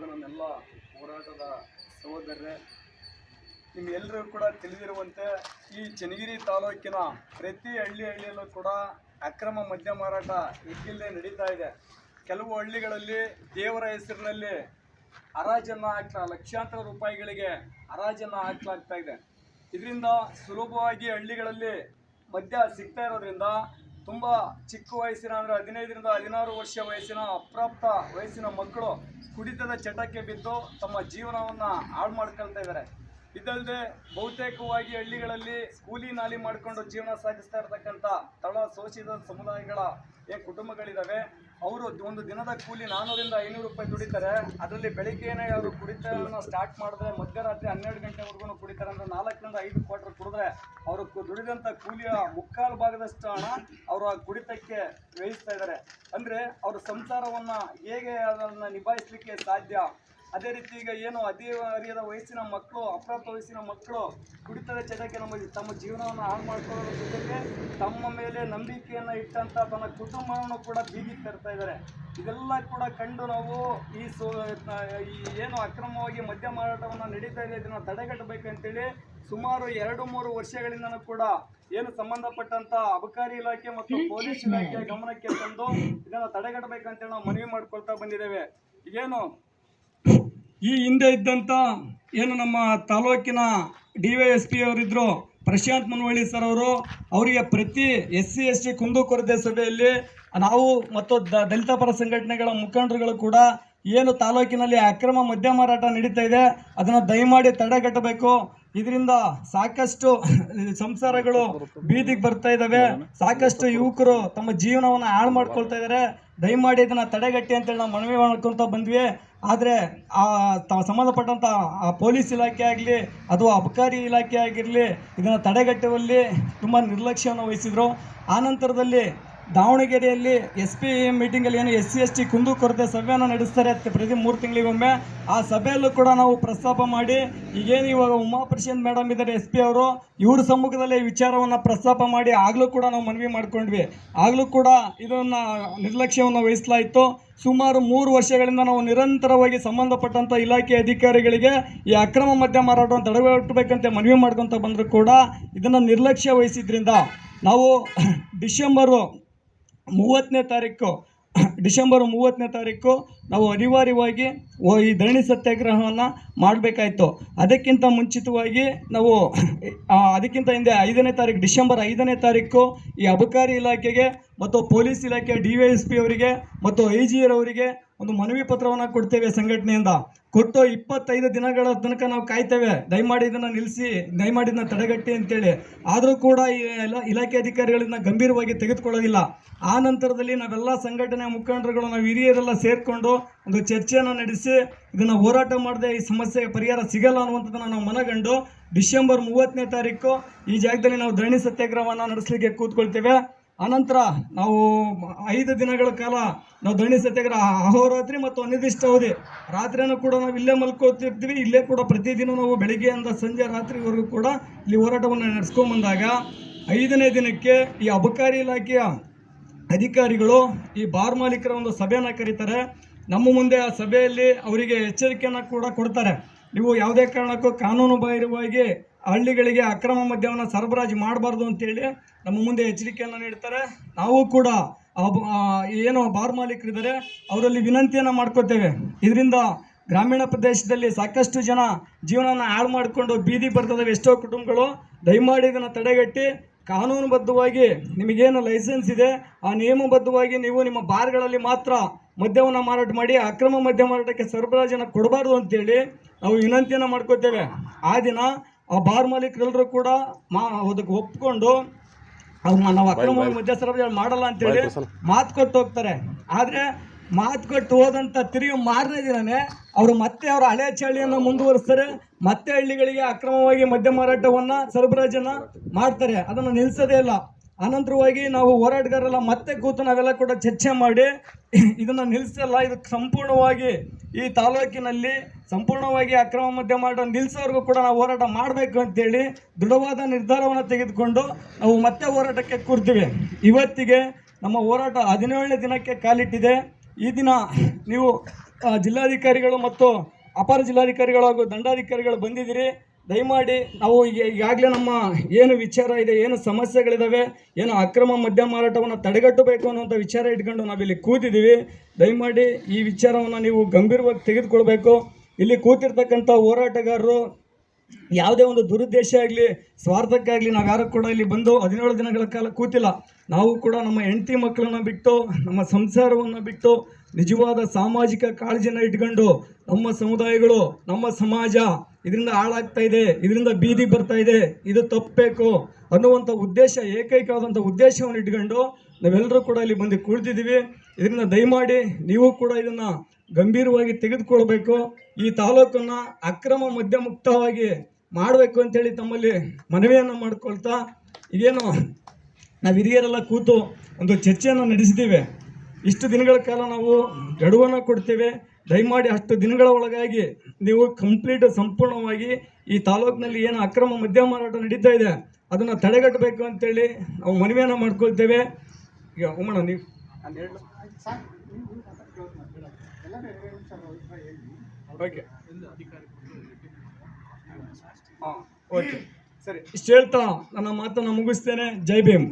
ಹಾಗೂ ನನ್ನೆಲ್ಲ ಹೋರಾಟದ ಸಹೋದರರೇ ನಿಮ್ಮೆಲ್ಲರೂ ಕೂಡ ತಿಳಿದಿರುವಂತೆ ಈ ಚನ್ನಗಿರಿ ತಾಲೂಕಿನ ಪ್ರತಿ ಹಳ್ಳಿ ಹಳ್ಳಿಯಲ್ಲೂ ಕೂಡ ಅಕ್ರಮ ಮದ್ಯ ಮಾರಾಟ ಇಕ್ಕಿಲ್ಲದೆ ನಡೀತಾ ಇದೆ. ಕೆಲವು ಹಳ್ಳಿಗಳಲ್ಲಿ ದೇವರ ಹೆಸರಿನಲ್ಲಿ ಹರಾಜನ್ನು ಹಾಕ್ತಾ ಲಕ್ಷಾಂತರ ರೂಪಾಯಿಗಳಿಗೆ ಹರಾಜನ್ನು ಹಾಕಲಾಗ್ತಾ ಇದೆ. ಇದರಿಂದ ಸುಲಭವಾಗಿ ಹಳ್ಳಿಗಳಲ್ಲಿ ಮದ್ಯ ಸಿಗ್ತಾ ಇರೋದ್ರಿಂದ ತುಂಬ ಚಿಕ್ಕ ವಯಸ್ಸಿನ ಅಂದರೆ ಹದಿನೈದರಿಂದ ಹದಿನಾರು ವರ್ಷ ವಯಸ್ಸಿನ ಅಪ್ರಾಪ್ತ ವಯಸ್ಸಿನ ಮಕ್ಕಳು ಕುಡಿತದ ಚಟಕ್ಕೆ ಬಿದ್ದು ತಮ್ಮ ಜೀವನವನ್ನು ಹಾಳು ಮಾಡ್ಕೊಳ್ತಾ ಇದ್ದಾರೆ. ಇದಲ್ಲದೆ ಬಹುತೇಕವಾಗಿ ಹಳ್ಳಿಗಳಲ್ಲಿ ಕೂಲಿ ನಾಲಿ ಮಾಡಿಕೊಂಡು ಜೀವನ ಸಾಗಿಸ್ತಾ ಇರತಕ್ಕಂಥ ತಳ ಶೋಷಿತ ಸಮುದಾಯಗಳ ಏನು ಕುಟುಂಬಗಳಿದ್ದಾವೆ ಅವರು ಒಂದು ದಿನದ ಕೂಲಿ ನಾನ್ನೂರಿಂದ ಐನೂರು ರೂಪಾಯಿ ದುಡಿತಾರೆ. ಅದರಲ್ಲಿ ಬೆಳಿಗ್ಗೆನೇ ಅವರು ಕುಡಿತವನ್ನು ಸ್ಟಾರ್ಟ್ ಮಾಡಿದ್ರೆ ಮಧ್ಯರಾತ್ರಿ ಹನ್ನೆರಡು ಗಂಟೆವರೆಗೂ ಕುಡಿತಾರೆ ಅಂದ್ರೆ ನಾಲ್ಕರಿಂದ ಐದು ಕ್ವಾರ್ಟರ್ ಕುಡಿದ್ರೆ ಅವರು ದುಡಿದಂಥ ಕೂಲಿಯ ಮುಕ್ಕಾಲು ಭಾಗದಷ್ಟು ಹಣ ಅವರು ಆ ಕುಡಿತಕ್ಕೆ ವ್ಯಯಿಸ್ತಾ ಇದ್ದಾರೆ ಅಂದರೆ ಅವರ ಸಂಸಾರವನ್ನು ಹೇಗೆ ಅದನ್ನು ನಿಭಾಯಿಸಲಿಕ್ಕೆ ಸಾಧ್ಯ? ಅದೇ ರೀತಿ ಈಗ ಏನು ಅತಿ ಹರಿಯದ ವಯಸ್ಸಿನ ಮಕ್ಕಳು, ಅಪ್ರಾಪ್ತ ವಯಸ್ಸಿನ ಮಕ್ಕಳು ಕುಡಿತದ ಚಟಕ್ಕೆ ನಮ್ಮ ತಮ್ಮ ಜೀವನವನ್ನು ಹಾಳು ಮಾಡ್ಕೊಳ್ಳೋದ್ರ ಜೊತೆಗೆ ತಮ್ಮ ಮೇಲೆ ನಂಬಿಕೆಯನ್ನು ಇಟ್ಟಂತ ತನ್ನ ಕುಟುಂಬವನ್ನು ಕೂಡ ಬೀದಿಗೆ ತರ್ತಾ ಇದ್ದಾರೆ. ಇದೆಲ್ಲ ಕೂಡ ಕಂಡು ನಾವು ಈ ಸೋ, ಈ ಏನು ಅಕ್ರಮವಾಗಿ ಮದ್ಯ ಮಾರಾಟವನ್ನು ನಡೀತಾ ಇದೆ, ಇದನ್ನು ತಡೆಗಟ್ಟಬೇಕಂತೇಳಿ ಸುಮಾರು ಎರಡು ಮೂರು ವರ್ಷಗಳಿಂದನೂ ಕೂಡ ಏನು ಸಂಬಂಧಪಟ್ಟಂತ ಅಬಕಾರಿ ಇಲಾಖೆ ಮತ್ತು ಪೊಲೀಸ್ ಇಲಾಖೆ ಗಮನಕ್ಕೆ ತಂದು ಇದನ್ನು ತಡೆಗಟ್ಟಬೇಕಂತೇಳಿ ನಾವು ಮನವಿ ಮಾಡ್ಕೊಳ್ತಾ ಬಂದಿದ್ದೇವೆ. ಈಗೇನು ಈ ಹಿಂದೆ ಇದ್ದಂಥ ಏನು ನಮ್ಮ ತಾಲೂಕಿನ ಡಿ ವೈ ಎಸ್ ಪಿ ಅವರಿದ್ದರು ಪ್ರಶಾಂತ್ ಮನವಳ್ಳಿ ಸರ್ ಅವರು, ಅವರಿಗೆ ಪ್ರತಿ ಎಸ್ ಸಿ, ಎಸ್ ಟಿ ಕುಂದುಕೊರತೆ ಸಭೆಯಲ್ಲಿ ನಾವು ಮತ್ತು ದಲಿತ ಪರ ಸಂಘಟನೆಗಳ ಮುಖಂಡರುಗಳು ಕೂಡ ಏನು ತಾಲೂಕಿನಲ್ಲಿ ಅಕ್ರಮ ಮದ್ಯ ಮಾರಾಟ ನಡೀತಾ ಇದೆ, ಅದನ್ನು ದಯಮಾಡಿ ತಡೆಗಟ್ಟಬೇಕು. ಇದರಿಂದ ಸಾಕಷ್ಟು ಸಂಸಾರಗಳು ಬೀದಿಗೆ ಬರ್ತಾ ಇದ್ದಾವೆ ಸಾಕಷ್ಟು ಯುವಕರು ತಮ್ಮ ಜೀವನವನ್ನು ಹಾಳು ಮಾಡ್ಕೊಳ್ತಾ ಇದ್ದಾರೆ ದಯಮಾಡಿ ಇದನ್ನು ತಡೆಗಟ್ಟಿ ಅಂತೇಳಿ ನಾವು ಮನವಿ ಮಾಡ್ಕೊತ ಬಂದ್ವಿ. ಆದರೆ ಆ ತ- ಸಂಬಂಧಪಟ್ಟಂಥ ಆ ಪೊಲೀಸ್ ಇಲಾಖೆ ಆಗಲಿ ಅಥವಾ ಅಬಕಾರಿ ಇಲಾಖೆ ಆಗಿರಲಿ ಇದನ್ನು ತಡೆಗಟ್ಟುವಲ್ಲಿ ತುಂಬ ನಿರ್ಲಕ್ಷ್ಯವನ್ನು ವಹಿಸಿದರು. ಆನಂತರದಲ್ಲಿ ದಾವಣಗೆರೆಯಲ್ಲಿ ಎಸ್ ಪಿ ಮೀಟಿಂಗಲ್ಲಿ ಏನು ಎಸ್ ಸಿ, ಎಸ್ ಟಿ ಕುಂದುಕೊರತೆ ಸಭೆಯನ್ನು ನಡೆಸ್ತಾರೆ. ಪ್ರತಿ ಮೂರು ತಿಂಗಳಿಗೊಮ್ಮೆ ಆ ಸಭೆಯಲ್ಲೂ ಕೂಡ ನಾವು ಪ್ರಸ್ತಾಪ ಮಾಡಿ, ಈಗೇನು ಇವಾಗ ಉಮಾಪ್ರಶಾಂತ್ ಮೇಡಮ್ ಇದ್ದಾರೆ ಎಸ್ ಪಿ ಅವರು, ಇವ್ರ ಸಮ್ಮುಖದಲ್ಲಿ ಈ ವಿಚಾರವನ್ನು ಪ್ರಸ್ತಾಪ ಮಾಡಿ ಆಗಲೂ ಕೂಡ ನಾವು ಮನವಿ ಮಾಡ್ಕೊಂಡ್ವಿ. ಆಗಲೂ ಕೂಡ ಇದನ್ನು ನಿರ್ಲಕ್ಷ್ಯವನ್ನು ವಹಿಸಲಾಯಿತು. ಸುಮಾರು ಮೂರು ವರ್ಷಗಳಿಂದ ನಾವು ನಿರಂತರವಾಗಿ ಸಂಬಂಧಪಟ್ಟಂಥ ಇಲಾಖೆ ಅಧಿಕಾರಿಗಳಿಗೆ ಈ ಅಕ್ರಮ ಮದ್ಯ ಮಾರಾಟವನ್ನು ತಡೆಗಟ್ಟಬೇಕಂತ ಮನವಿ ಮಾಡ್ಕೊತ ಬಂದರೂ ಕೂಡ ಇದನ್ನು ನಿರ್ಲಕ್ಷ್ಯ ವಹಿಸಿದ್ರಿಂದ ನಾವು ಡಿಸೆಂಬರು ಮೂವತ್ತನೇ ತಾರೀಕು, ಡಿಸೆಂಬರ್ ಮೂವತ್ತನೇ ತಾರೀಕು ನಾವು ಅನಿವಾರ್ಯವಾಗಿ ಈ ಧರಣಿ ಸತ್ಯಾಗ್ರಹವನ್ನು ಮಾಡಬೇಕಾಯಿತು. ಅದಕ್ಕಿಂತ ಮುಂಚಿತವಾಗಿ ನಾವು ಅದಕ್ಕಿಂತ ಹಿಂದೆ ಐದನೇ ತಾರೀಕು, ಡಿಸೆಂಬರ್ ಐದನೇ ತಾರೀಕು ಈ ಅಬಕಾರಿ ಇಲಾಖೆಗೆ ಮತ್ತು ಪೊಲೀಸ್ ಇಲಾಖೆ, ಡಿ ವೈ ಎಸ್ ಪಿ ಅವರಿಗೆ ಮತ್ತು ಐ ಜಿ ಅವರಿಗೆ ಒಂದು ಮನವಿ ಪತ್ರವನ್ನು ಕೊಡ್ತೇವೆ ಸಂಘಟನೆಯಿಂದ. ಕೊಟ್ಟು ಇಪ್ಪತ್ತೈದು ದಿನಗಳ ತನಕ ನಾವು ಕಾಯ್ತೇವೆ. ದಯಮಾಡಿ ಇದನ್ನು ನಿಲ್ಲಿಸಿ ದಯಮಾಡಿ ಇದನ್ನ ತಡೆಗಟ್ಟಿ ಅಂತೇಳಿ. ಆದರೂ ಕೂಡ ಈ ಎಲ್ಲ ಇಲಾಖೆ ಅಧಿಕಾರಿಗಳಿಂದ ಗಂಭೀರವಾಗಿ ತೆಗೆದುಕೊಳ್ಳೋದಿಲ್ಲ. ಆ ನಂತರದಲ್ಲಿ ನಾವೆಲ್ಲ ಸಂಘಟನೆ ಮುಖಂಡರುಗಳು ನಾವು ಹಿರಿಯರೆಲ್ಲ ಸೇರಿಕೊಂಡು ಒಂದು ಚರ್ಚೆಯನ್ನು ನಡೆಸಿ, ಇದನ್ನು ಹೋರಾಟ ಮಾಡದೆ ಈ ಸಮಸ್ಯೆಗೆ ಪರಿಹಾರ ಸಿಗಲ್ಲ ಅನ್ನುವಂಥದ್ದನ್ನು ನಾವು ಮನಗಂಡು ಡಿಸೆಂಬರ್ ಮೂವತ್ತನೇ ತಾರೀಕು ಈ ಜಾಗದಲ್ಲಿ ನಾವು ಧರಣಿ ಸತ್ಯಾಗ್ರಹವನ್ನು ನಡೆಸಲಿಕ್ಕೆ ಕೂತ್ಕೊಳ್ತೇವೆ. ಆನಂತರ ನಾವು ಐದು ದಿನಗಳ ಕಾಲ ನಾವು ದಣಿ ಸತ್ಯಾಗ್ರಹ, ಅಹೋರಾತ್ರಿ ಮತ್ತು ಅನಿರ್ದಿಷ್ಟ ಅವಧಿ ರಾತ್ರಿನೂ ಕೂಡ ನಾವು ಇಲ್ಲೇ ಮಲ್ಕೋತಿರ್ತೀವಿ. ಇಲ್ಲೇ ಕೂಡ ಪ್ರತಿದಿನ ನಾವು ಬೆಳಿಗ್ಗೆಯಿಂದ ಸಂಜೆ ರಾತ್ರಿವರೆಗೂ ಕೂಡ ಇಲ್ಲಿ ಹೋರಾಟವನ್ನು ನಡೆಸ್ಕೊಂಬಂದಾಗ ಐದನೇ ದಿನಕ್ಕೆ ಈ ಅಬಕಾರಿ ಇಲಾಖೆಯ ಅಧಿಕಾರಿಗಳು ಈ ಬಾರ್ ಮಾಲೀಕರ ಒಂದು ಸಭೆಯನ್ನು ಕರೀತಾರೆ. ನಮ್ಮ ಮುಂದೆ ಆ ಸಭೆಯಲ್ಲಿ ಅವರಿಗೆ ಎಚ್ಚರಿಕೆಯನ್ನು ಕೂಡ ಕೊಡ್ತಾರೆ. ನೀವು ಯಾವುದೇ ಕಾರಣಕ್ಕೂ ಕಾನೂನು ಬಾಹಿರವಾಗಿ ಹಳ್ಳಿಗಳಿಗೆ ಅಕ್ರಮ ಮದ್ಯವನ್ನು ಸರಬರಾಜು ಮಾಡಬಾರ್ದು ಅಂತೇಳಿ ನಮ್ಮ ಮುಂದೆ ಎಚ್ಚರಿಕೆಯನ್ನು ನೀಡ್ತಾರೆ. ನಾವು ಕೂಡ ಏನು ಬಾರ್ ಮಾಲೀಕರಿದ್ದಾರೆ, ಅವರಲ್ಲಿ ವಿನಂತಿಯನ್ನು ಮಾಡ್ಕೋತೇವೆ. ಇದರಿಂದ ಗ್ರಾಮೀಣ ಪ್ರದೇಶದಲ್ಲಿ ಸಾಕಷ್ಟು ಜನ ಜೀವನನ ಹಾಳು ಮಾಡಿಕೊಂಡು ಬೀದಿ ಬರ್ತದವೆ ಎಷ್ಟೋ ಕುಟುಂಬಗಳು ದಯಮಾಡಿ ಇದನ್ನು ತಡೆಗಟ್ಟಿ ಕಾನೂನುಬದ್ಧವಾಗಿ ನಿಮಗೇನು ಲೈಸೆನ್ಸ್ ಇದೆ, ಆ ನಿಯಮಬದ್ಧವಾಗಿ ನೀವು ನಿಮ್ಮ ಬಾರ್ಗಳಲ್ಲಿ ಮಾತ್ರ ಮದ್ಯವನ್ನು ಮಾರಾಟ ಮಾಡಿ, ಅಕ್ರಮ ಮದ್ಯ ಮಾರಾಟಕ್ಕೆ ಸರಬರಾಜನ್ನು ಕೊಡಬಾರ್ದು ಅಂತೇಳಿ ನಾವು ವಿನಂತಿಯನ್ನು ಮಾಡ್ಕೋತೇವೆ. ಆ ದಿನ ಆ ಬಾರ್ ಮಾಲೀಕರೆಲ್ಲರೂ ಕೂಡ ಮಾ ಅದಕ್ಕೆ ಒಪ್ಕೊಂಡು ಅವ್ರು ನಾವು ಅಕ್ರಮ ಮಧ್ಯಸ್ಥರ ಮಾಡಲ್ಲ ಅಂತೇಳಿ ಮಾತು ಕೊಟ್ಟು ಹೋಗ್ತಾರೆ. ಆದರೆ ಮಾತು ಕೊಟ್ಟು ಹೋದಂಥ ತಿರುಗಿ ಮಾರನೇ ದಿನನೇ ಅವರು ಮತ್ತೆ ಅವರ ಹಳೆ ಚಳಿಯನ್ನು ಮುಂದುವರಿಸ್ತಾರೆ ಮತ್ತೆ ಹಳ್ಳಿಗಳಿಗೆ ಅಕ್ರಮವಾಗಿ ಮದ್ಯ ಮಾರಾಟವನ್ನು ಸರಬರಾಜನ್ನು ಮಾಡ್ತಾರೆ. ಅದನ್ನು ನಿಲ್ಲಿಸೋದೇ ಇಲ್ಲ. ಅನಂತರವಾಗಿ ನಾವು ಹೋರಾಟಗಾರರೆಲ್ಲ ಮತ್ತೆ ಕೂತು ನಾವೆಲ್ಲ ಕೂಡ ಚರ್ಚೆ ಮಾಡಿ ಇದನ್ನು ನಿಲ್ಲಿಸಲ್ಲ ಇದು ಸಂಪೂರ್ಣವಾಗಿ ಈ ತಾಲೂಕಿನಲ್ಲಿ ಸಂಪೂರ್ಣವಾಗಿ ಅಕ್ರಮ ಮದ್ಯ ಮಾರಾಟ ನಿಲ್ಲಿಸೋವರೆಗೂ ಕೂಡ ನಾವು ಹೋರಾಟ ಮಾಡಬೇಕು ಅಂತೇಳಿ ದೃಢವಾದ ನಿರ್ಧಾರವನ್ನು ತೆಗೆದುಕೊಂಡು ನಾವು ಮತ್ತೆ ಹೋರಾಟಕ್ಕೆ ಕೂರ್ತೀವಿ. ಇವತ್ತಿಗೆ ನಮ್ಮ ಹೋರಾಟ ಹದಿನೇಳನೇ ದಿನಕ್ಕೆ ಕಾಲಿಟ್ಟಿದೆ. ಈ ದಿನ ನೀವು ಜಿಲ್ಲಾಧಿಕಾರಿಗಳು ಮತ್ತು ಅಪರ ಜಿಲ್ಲಾಧಿಕಾರಿಗಳು ಹಾಗೂ ದಂಡಾಧಿಕಾರಿಗಳು ಬಂದಿದ್ದೀರಿ. ದಯಮಾಡಿ ನಾವು ಈಗ ಈಗಾಗಲೇ ನಮ್ಮ ಏನು ವಿಚಾರ ಇದೆ, ಏನು ಸಮಸ್ಯೆಗಳಿದ್ದಾವೆ ಏನು ಅಕ್ರಮ ಮದ್ಯ ಮಾರಾಟವನ್ನು ತಡೆಗಟ್ಟಬೇಕು ಅನ್ನುವಂಥ ವಿಚಾರ ಇಟ್ಕೊಂಡು ನಾವಿಲ್ಲಿ ಕೂತಿದ್ದೀವಿ ದಯಮಾಡಿ ಈ ವಿಚಾರವನ್ನು ನೀವು ಗಂಭೀರವಾಗಿ ತೆಗೆದುಕೊಳ್ಬೇಕು. ಇಲ್ಲಿ ಕೂತಿರ್ತಕ್ಕಂಥ ಹೋರಾಟಗಾರರು ಯಾವುದೇ ಒಂದು ದುರುದ್ದೇಶ ಆಗಲಿ, ಸ್ವಾರ್ಥಕ್ಕಾಗಲಿ ನಾವು ಯಾರು ಕೂಡ ಇಲ್ಲಿ ಬಂದು ಹದಿನೇಳು ದಿನಗಳ ಕಾಲ ಕೂತಿಲ್ಲ. ನಾವು ಕೂಡ ನಮ್ಮ ಹೆಂಡತಿ ಮಕ್ಕಳನ್ನ ಬಿಟ್ಟು, ನಮ್ಮ ಸಂಸಾರವನ್ನು ಬಿಟ್ಟು, ನಿಜವಾದ ಸಾಮಾಜಿಕ ಕಾಳಜಿನ ಇಟ್ಕೊಂಡು ನಮ್ಮ ಸಮುದಾಯಗಳು, ನಮ್ಮ ಸಮಾಜ ಇದರಿಂದ ಹಾಳಾಗ್ತಾ ಇದೆ, ಇದರಿಂದ ಬೀದಿ ಬರ್ತಾ ಇದೆ, ಇದು ತಪ್ಪಬೇಕು ಅನ್ನುವಂಥ ಉದ್ದೇಶ ಏಕೈಕವಾದಂಥ ಉದ್ದೇಶವನ್ನು ಇಟ್ಕೊಂಡು ನಾವೆಲ್ಲರೂ ಕೂಡ ಇಲ್ಲಿ ಬಂದು ಕುಳಿತಿದ್ದೀವಿ. ಇದರಿಂದ ದಯಮಾಡಿ ನೀವು ಕೂಡ ಇದನ್ನು ಗಂಭೀರವಾಗಿ ತೆಗೆದುಕೊಳ್ಬೇಕು. ಈ ತಾಲೂಕನ್ನು ಅಕ್ರಮ ಮದ್ಯ ಮುಕ್ತವಾಗಿ ಮಾಡಬೇಕು ಅಂತೇಳಿ ತಮ್ಮಲ್ಲಿ ಮನವಿಯನ್ನು ಮಾಡ್ಕೊಳ್ತಾ ಈಗೇನು ನಾವು ಹಿರಿಯರೆಲ್ಲ ಕೂತು ಒಂದು ಚರ್ಚೆಯನ್ನು ನಡೆಸಿದ್ದೀವಿ ಇಷ್ಟು ದಿನಗಳ ಕಾಲ ನಾವು ಗಡುವನ್ನು ಕೊಡ್ತೇವೆ. ದಯಮಾಡಿ ಅಷ್ಟು ದಿನಗಳ ಒಳಗಾಗಿ ನೀವು ಕಂಪ್ಲೀಟ್ ಸಂಪೂರ್ಣವಾಗಿ ಈ ತಾಲೂಕಿನಲ್ಲಿ ಏನು ಅಕ್ರಮ ಮದ್ಯ ಮಾರಾಟ ನಡೀತಾ ಇದೆ, ಅದನ್ನು ತಡೆಗಟ್ಟಬೇಕು ಅಂತೇಳಿ ನಾವು ಮನವಿಯನ್ನು ಮಾಡ್ಕೊಳ್ತೇವೆ. ಈಗ ಉಮ್ಮಣ್ಣ ನೀವು ಓಕೆ ಹಾಂ. ಓಕೆ ಸರಿ. ಇಷ್ಟು ಹೇಳ್ತಾ ನನ್ನ ಮಾತನ್ನು ಮುಗಿಸ್ತೇನೆ. ಜೈ ಭೀಮ್.